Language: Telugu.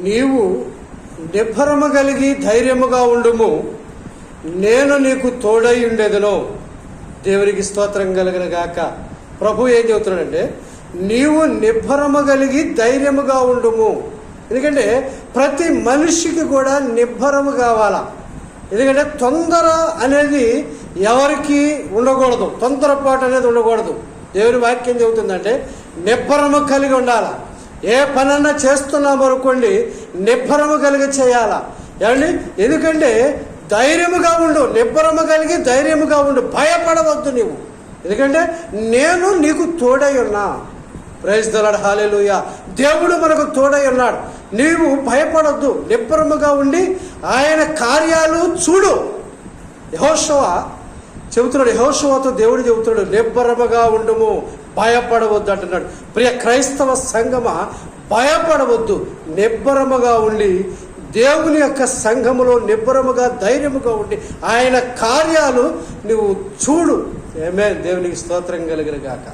నీవు నిబ్బరము కలిగి ధైర్యముగా ఉండుము. నేను నీకు తోడై ఉండేదను. దేవునికి స్తోత్రం కలిగిన గాక. ప్రభు ఏం చెబుతున్నాడంటే నీవు నిబ్బరము కలిగి ధైర్యముగా ఉండుము. ఎందుకంటే ప్రతి మనిషికి కూడా నిబ్బరము కావాలా. ఎందుకంటే తొందర అనేది ఎవరికి ఉండకూడదు. తొందరపాటు అనేది ఉండకూడదు. దేవుని వాక్యం చెబుతుందంటే నిబ్బరము కలిగి ఉండాలా. ఏ పనన్నా చేస్తున్నాం అనుకోండి నిబ్బరము కలిగి చేయాలా? ఏమండి? ఎందుకంటే ధైర్యముగా ఉండు నిబ్బరము కలిగి ధైర్యముగా ఉండు భయపడవద్దు నీవు. ఎందుకంటే నేను నీకు తోడై ఉన్నా. ప్రైజ్ దలాడు హాలేలుయ దేవుడు మనకు తోడై ఉన్నాడు. నీవు భయపడొద్దు నిబ్బరముగా ఉండి ఆయన కార్యాలు చూడు. యహోశవ చెబుతున్నాడు యహోశవతో దేవుడు చెబుతున్నాడు నిబ్బరముగా ఉండము భయపడవద్దు అంటున్నాడు. ప్రియ క్రైస్తవ సంగమ భయపడవద్దు నిబ్బరముగా ఉండి దేవుని యొక్క సంఘములో నిబ్బరముగా ధైర్యముగా ఉండి ఆయన కార్యాలు నువ్వు చూడు. ఏమే దేవునికి స్తోత్రం కలిగిన గాక.